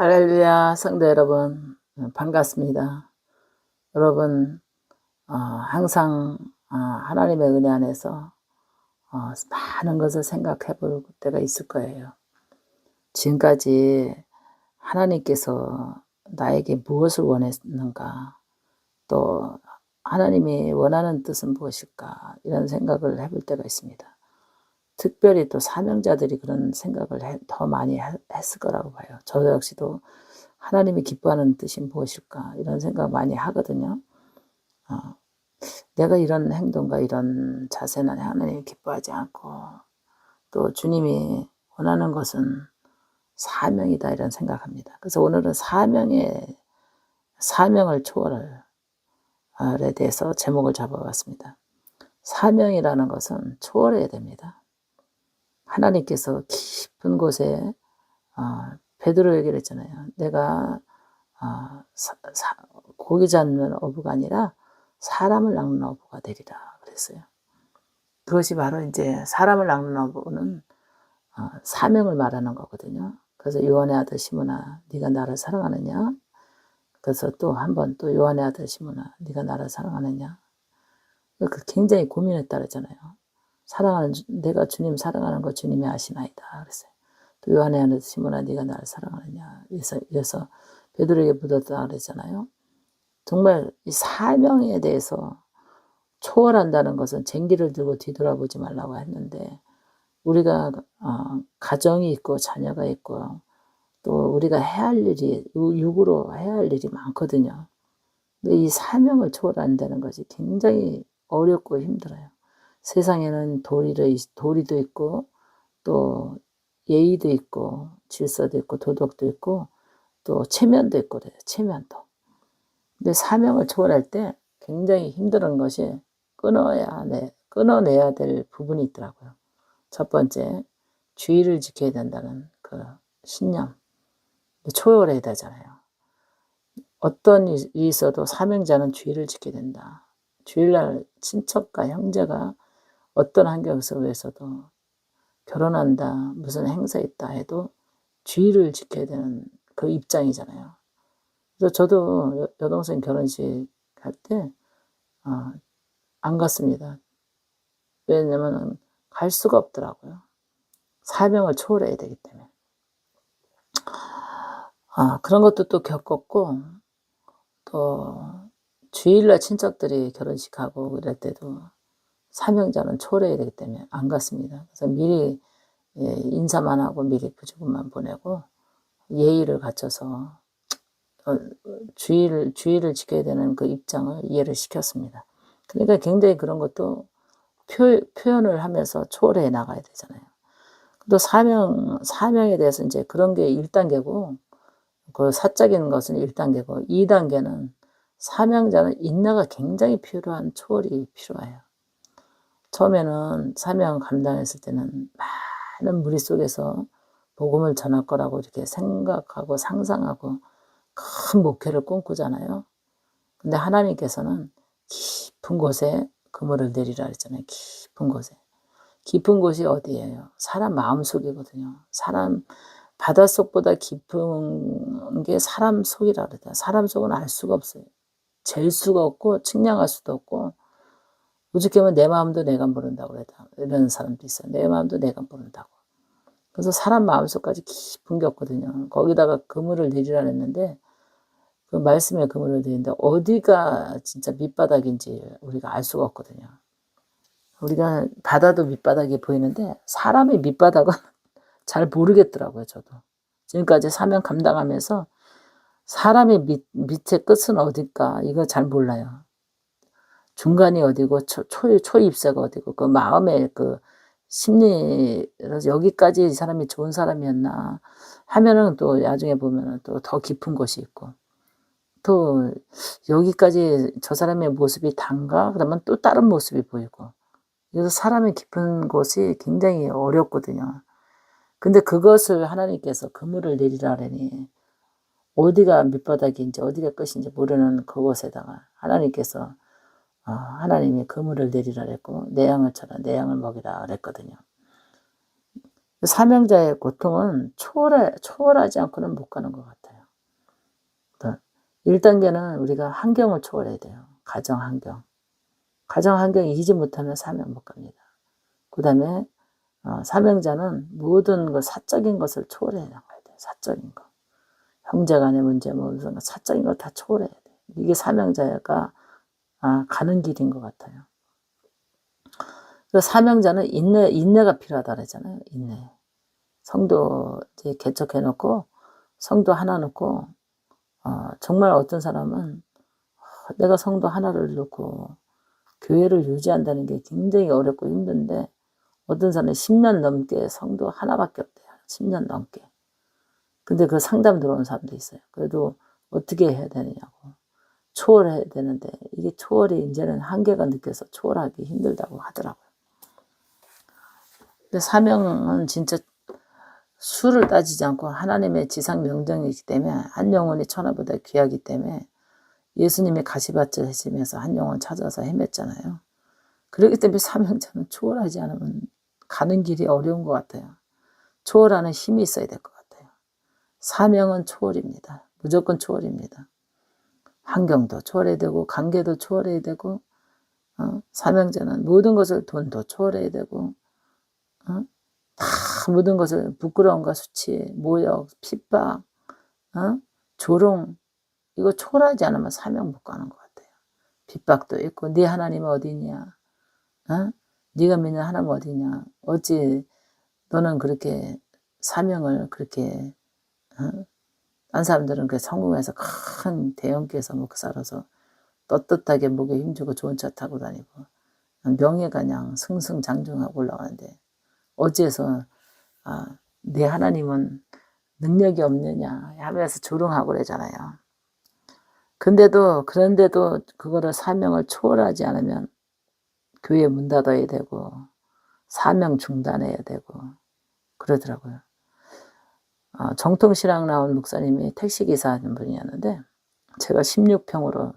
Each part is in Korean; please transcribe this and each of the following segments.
할렐루야 성도 여러분 반갑습니다. 여러분 어, 항상 어, 하나님의 은혜 안에서 어, 많은 것을 생각해 볼 때가 있을 거예요. 지금까지 하나님께서 나에게 무엇을 원했는가 또 하나님이 원하는 뜻은 무엇일까 이런 생각을 해볼 때가 있습니다. 특별히 또 사명자들이 그런 생각을 해, 더 많이 했을 거라고 봐요. 저 역시도 하나님이 기뻐하는 뜻이 무엇일까 이런 생각 많이 하거든요. 어, 내가 이런 행동과 이런 자세는 하나님이 기뻐하지 않고 또 주님이 원하는 것은 사명이다 이런 생각합니다. 그래서 오늘은 사명의 사명을 초월에 대해서 제목을 잡아봤습니다. 사명이라는 것은 초월해야 됩니다. 하나님께서 깊은 곳에 어, 베드로에게 그랬잖아요. 내가 어, 사, 사, 고기 잡는 어부가 아니라 사람을 낚는 어부가 되리라 그랬어요. 그것이 바로 이제 사람을 낚는 어부는 어, 사명을 말하는 거거든요. 그래서 요한의 아들 시몬아, 네가 나를 사랑하느냐? 그래서 또 한 번 또 요한의 아들 시몬아, 네가 나를 사랑하느냐? 그 굉장히 고민했다 그랬잖아요. 사랑하는 내가 주님 사랑하는 거 주님이 아시나이다 그랬어요. 또 요한의 아들 시몬아 네가 나를 사랑하느냐 그래서 이래서 베드로에게 묻었다 그랬잖아요. 정말 이 사명에 대해서 초월한다는 것은 쟁기를 들고 뒤돌아보지 말라고 했는데 우리가 어, 가정이 있고 자녀가 있고 또 우리가 해야 할 일이 육으로 해야 할 일이 많거든요. 근데 이 사명을 초월한다는 것이 굉장히 어렵고 힘들어요. 세상에는 도리도, 있고 또 예의도 있고 질서도 있고 도덕도 있고 또 체면도 있고 그래요. 체면도. 근데 사명을 초월할 때 굉장히 힘든 것이 끊어야 내 끊어내야 될 부분이 있더라고요. 첫 번째 주의를 지켜야 된다는 그 신념 초월해야 되잖아요. 어떤 일이 있어도 사명자는 주의를 지켜야 된다. 주일날 친척과 형제가 어떤 환경 속에서도 결혼한다, 무슨 행사 있다 해도 주의를 지켜야 되는 그 입장이잖아요. 그래서 저도 여 동생 결혼식 할 때, 어, 안 갔습니다. 왜냐면 갈 수가 없더라고요. 사명을 초월해야 되기 때문에. 아, 그런 것도 또 겪었고, 또 주일날 친척들이 결혼식하고 그럴 때도 사명자는 초래해야 되기 때문에 안 갔습니다. 그래서 미리 예, 인사만 하고 미리 부주금만 보내고 예의를 갖춰서 어, 주의를 주의를 지켜야 되는 그 입장을 이해를 시켰습니다. 그러니까 굉장히 그런 것도 표, 표현을 하면서 초월해 나가야 되잖아요. 또 사명 사명에 대해서 이제 그런 게 1단계고 그 사적인 것은 1단계고 2단계는 사명자는 인내가 굉장히 필요한 초월이 필요해요. 처음에는 사명 감당했을 때는 많은 무리 속에서 복음을 전할 거라고 이렇게 생각하고 상상하고 큰 목표를 꿈꾸잖아요. 근데 하나님께서는 깊은 곳에 그물을 내리라 했잖아요. 깊은 곳에. 깊은 곳이 어디예요? 사람 마음 속이거든요. 사람 바닷속보다 깊은 게 사람 속이라 그러다. 사람 속은 알 수가 없어요. 잴 수가 없고 측량할 수도 없고 오죽하면 내 마음도 내가 모른다고 그랬다. 이런 사람도 있어요. 내 마음도 내가 모른다고. 그래서 사람 마음속까지 깊은 게 없거든요. 거기다가 그물을 내리라 했는데 그 말씀에 그물을 내리는데 어디가 진짜 밑바닥인지 우리가 알 수가 없거든요. 우리가 바다도 밑바닥이 보이는데 사람의 밑바닥은 잘 모르겠더라고요. 저도 지금까지 사명 감당하면서 사람의 밑, 밑에 끝은 어딜까 이거 잘 몰라요. 중간이 어디고 초, 초, 초입세가 어디고 그 마음의 그 심리 여기까지 이 사람이 좋은 사람이었나 하면은 또 나중에 보면은 또 더 깊은 곳이 있고 또 여기까지 저 사람의 모습이 단가 그러면 또 다른 모습이 보이고 그래서 사람의 깊은 곳이 굉장히 어렵거든요. 근데 그것을 하나님께서 그물을 내리라니 어디가 밑바닥인지 어디가 끝인지 모르는 그곳에다가 하나님께서 어, 하나님이 그물을 내리라 그랬고 내 양을 쳐라 내 양을 먹이라 그랬거든요. 사명자의 고통은 초월해, 초월하지 않고는 못 가는 것 같아요. 1단계는 우리가 환경을 초월해야 돼요. 가정 환경. 가정 환경 이기지 못하면 사명 못 갑니다. 그 다음에 어, 사명자는 모든 그 사적인 것을 초월해 나가야 돼요. 사적인 거. 형제 간의 문제, 뭐, 사적인 걸 다 초월해야 돼요. 이게 사명자가 아, 가는 길인 것 같아요. 그 사명자는 인내, 인내가 필요하다 그랬잖아요. 인내. 성도 이제 개척해 놓고, 성도 하나 놓고, 어, 정말 어떤 사람은 어, 내가 성도 하나를 놓고 교회를 유지한다는 게 굉장히 어렵고 힘든데, 어떤 사람은 10년 넘게 성도 하나밖에 없대요. 10년 넘게. 근데 그 상담 들어온 사람도 있어요. 그래도 어떻게 해야 되느냐고. 초월해야 되는데, 이게 초월이 이제는 한계가 느껴서 초월하기 힘들다고 하더라고요. 근데 사명은 진짜 수를 따지지 않고 하나님의 지상 명령이기 때문에 한 영혼이 천하보다 귀하기 때문에 예수님이 가시밭을 하시면서 한 영혼 찾아서 헤맸잖아요. 그렇기 때문에 사명자는 초월하지 않으면 가는 길이 어려운 것 같아요. 초월하는 힘이 있어야 될 것 같아요. 사명은 초월입니다. 무조건 초월입니다. 환경도 초월해야 되고 관계도 초월해야 되고 어? 사명자는 모든 것을 돈도 초월해야 되고 어? 다 모든 것을 부끄러움과 수치, 모욕, 핍박, 어? 조롱 이거 초월하지 않으면 사명 못 가는 것 같아요. 핍박도 있고 네 하나님 어디냐? 어? 네가 믿는 하나님 어디냐? 어찌 너는 그렇게 사명을 그렇게 어? 딴 사람들은 그 성공해서 큰 대형교에서 먹고 살아서 떳떳하게 목에 힘주고 좋은 차 타고 다니고 명예가 그냥 승승장중하고 올라가는데 어째서 아, 내 하나님은 능력이 없느냐 하면서 조롱하고 그러잖아요. 근데도 그런데도 그거를 사명을 초월하지 않으면 교회 문 닫아야 되고 사명 중단해야 되고 그러더라고요. 어, 정통신앙 나온 목사님이 택시기사 하는 분이었는데 제가 16평으로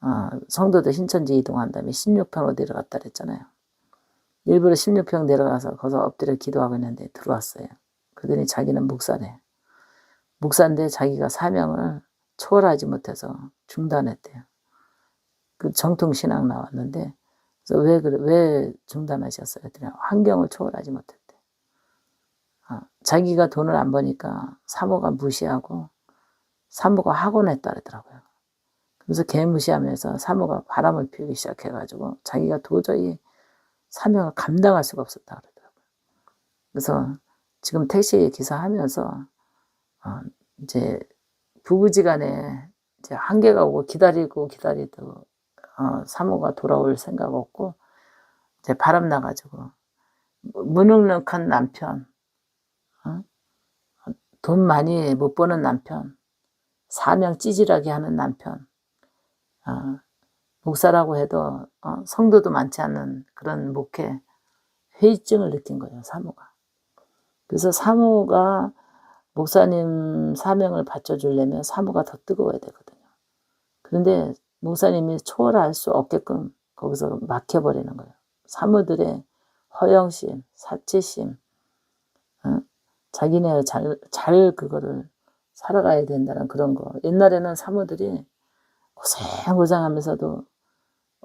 어, 성도들 신천지 이동한 다음에 16평으로 내려갔다 그랬잖아요. 일부러 16평 내려가서 거기서 엎드려 기도하고 있는데 들어왔어요. 그러더니 자기는 목사래. 목사인데 자기가 사명을 초월하지 못해서 중단했대요. 그 정통신앙 나왔는데 그래서 왜 그래 왜 중단하셨어요? 그랬더니 환경을 초월하지 못했대. 아, 자기가 돈을 안 버니까 사모가 무시하고 사모가 학원에 따르더라고요. 그래서 개 무시하면서 사모가 바람을 피우기 시작해가지고 자기가 도저히 사명을 감당할 수가 없었다 그러더라고요. 그래서 지금 택시 기사 하면서 어, 이제 부부지간에 이제 한계가 오고 기다리고 기다리도 어, 사모가 돌아올 생각 없고 이제 바람 나가지고 무능력한 남편 돈 많이 못 버는 남편, 사명 찌질하게 하는 남편, 어, 목사라고 해도 어, 성도도 많지 않은 그런 목회 회의증을 느낀 거예요, 사모가. 그래서 사모가 목사님 사명을 받쳐주려면 사모가 더 뜨거워야 되거든요. 그런데 목사님이 초월할 수 없게끔 거기서 막혀버리는 거예요. 사모들의 허영심, 사치심, 어? 자기네 잘, 잘 그거를 살아가야 된다는 그런 거. 옛날에는 사모들이 고생 고생 하면서도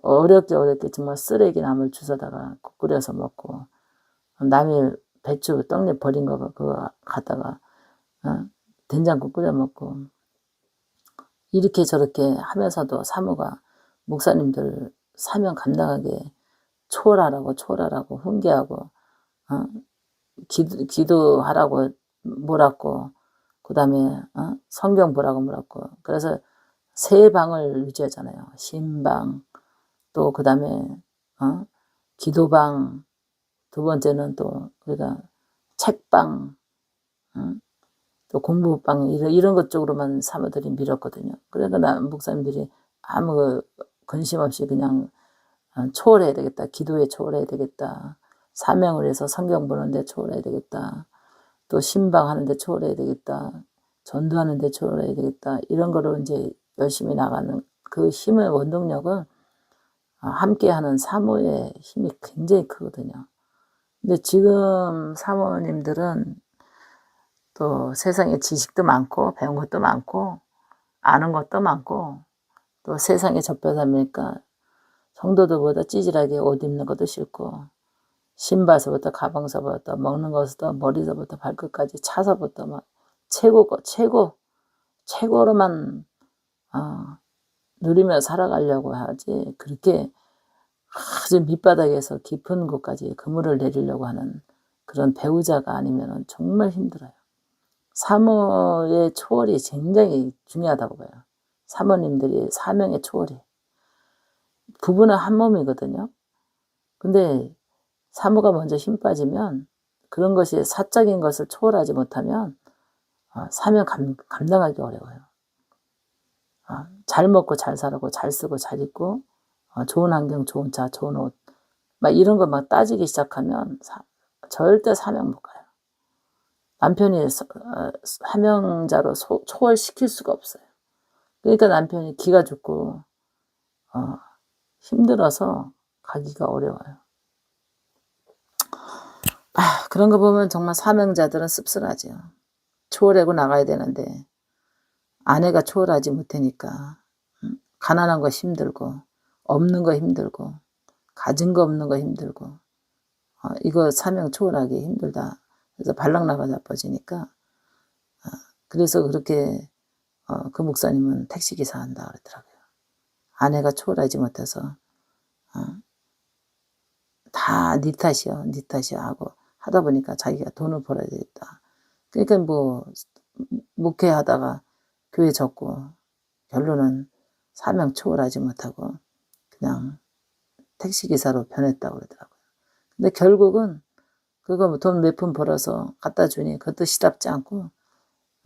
어렵게 어렵게 정말 쓰레기 나물 주워다가 국 끓여서 먹고 남의 배추 떡잎 버린 거 그거 갖다가 어? 된장국 끓여 먹고 이렇게 저렇게 하면서도 사모가 목사님들 사명 감당하게 초월하라고 초월하라고 훈계하고 어? 기도, 기도하라고 몰았고, 그 다음에, 어? 성경 보라고 몰았고, 그래서 세 방을 유지하잖아요. 신방, 또 그 다음에, 어? 기도방, 두 번째는 또 우리가 책방, 어? 또 공부방, 이런, 이런 것 쪽으로만 사모들이 밀었거든요. 그러니까 나, 목사님들이 아무 근심 없이 그냥 어, 초월해야 되겠다. 기도에 초월해야 되겠다. 사명을 해서 성경 보는데 초월해야 되겠다. 또 신방하는데 초월해야 되겠다. 전도하는데 초월해야 되겠다. 이런 거로 이제 열심히 나가는 그 힘의 원동력은 함께하는 사모의 힘이 굉장히 크거든요. 근데 지금 사모님들은 또 세상에 지식도 많고 배운 것도 많고 아는 것도 많고 또 세상에 접해다 보니까 성도들보다 찌질하게 옷 입는 것도 싫고 신발서부터 가방서부터 먹는 것부터 머리서부터 발끝까지 차서부터 막 최고 거 최고 최고로만 어, 누리며 살아가려고 하지 그렇게 아주 밑바닥에서 깊은 곳까지 그물을 내리려고 하는 그런 배우자가 아니면 정말 힘들어요. 사모의 초월이 굉장히 중요하다고 봐요. 사모님들이 사명의 초월이. 부부는 한 몸이거든요. 근데 사모가 먼저 힘 빠지면 그런 것이 사적인 것을 초월하지 못하면 어, 사명 감, 감당하기 어려워요. 어, 잘 먹고 잘 살고 잘 쓰고 잘 입고 어, 좋은 환경, 좋은 차, 좋은 옷, 막 이런 거 막 따지기 시작하면 사- 절대 사명 못 가요. 남편이 사명자로 소- 초월시킬 수가 없어요. 그러니까 남편이 기가 죽고 어, 힘들어서 가기가 어려워요. 아, 그런 거 보면 정말 사명자들은 씁쓸하죠. 초월하고 나가야 되는데 아내가 초월하지 못하니까 음, 가난한 거 힘들고 없는 거 힘들고 가진 거 없는 거 힘들고 어, 이거 사명 초월하기 힘들다. 그래서 발락 나가 자빠지니까 어, 그래서 그렇게 어, 그 목사님은 택시 기사 한다 그러더라고요. 아내가 초월하지 못해서 어, 다네 탓이야, 네 탓이야 하고 하다 보니까 자기가 돈을 벌어야 되겠다. 그러니까 뭐 목회하다가 교회 접고 결론은 사명 초월하지 못하고 그냥 택시기사로 변했다고 그러더라고요. 근데 결국은 그거 돈 몇 푼 벌어서 갖다 주니 그것도 시답지 않고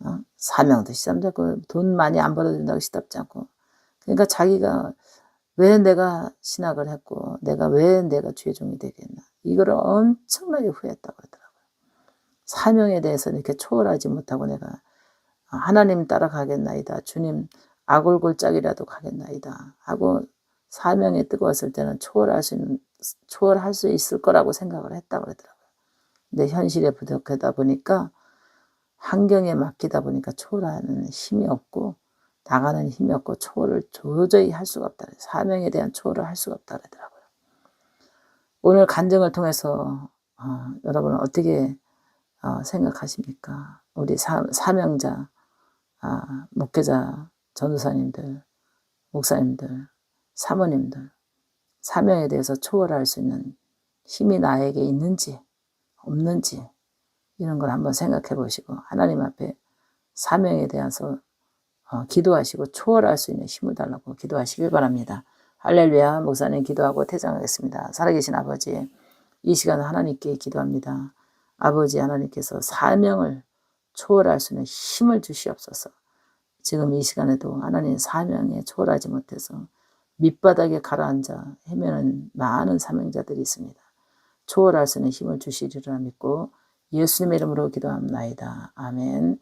어? 사명도 시답지 않고 돈 많이 안 벌어준다고 시답지 않고 그러니까 자기가 왜 내가 신학을 했고 내가 왜 내가 죄종이 되겠나 이거를 엄청나게 후회했다고 그러더라고요. 사명에 대해서 이렇게 초월하지 못하고 내가 하나님 따라가겠나이다. 주님 아골골짝이라도 가겠나이다. 하고 사명에 뜨거웠을 때는 초월할 수 있는 초월할 수 있을 거라고 생각을 했다고 그러더라고요. 근데 현실에 부족하다 보니까 환경에 맡기다 보니까 초월하는 힘이 없고 나가는 힘이 없고 초월을 도저히 할 수가 없다. 사명에 대한 초월을 할 수가 없다 그러더라고요. 오늘 간증을 통해서 어, 여러분은 어떻게 어, 생각하십니까? 우리 사, 사명자, 아, 목회자, 전도사님들, 목사님들, 사모님들, 사명에 대해서 초월할 수 있는 힘이 나에게 있는지 없는지 이런 걸 한번 생각해 보시고 하나님 앞에 사명에 대해서 어, 기도하시고 초월할 수 있는 힘을 달라고 기도하시길 바랍니다. 할렐루야 목사님 기도하고 퇴장하겠습니다. 살아계신 아버지 이 시간 하나님께 기도합니다. 아버지 하나님께서 사명을 초월할 수 있는 힘을 주시옵소서. 지금 이 시간에도 하나님 사명에 초월하지 못해서 밑바닥에 가라앉아 헤매는 많은 사명자들이 있습니다. 초월할 수 있는 힘을 주시리라 믿고 예수님의 이름으로 기도합나이다. 아멘.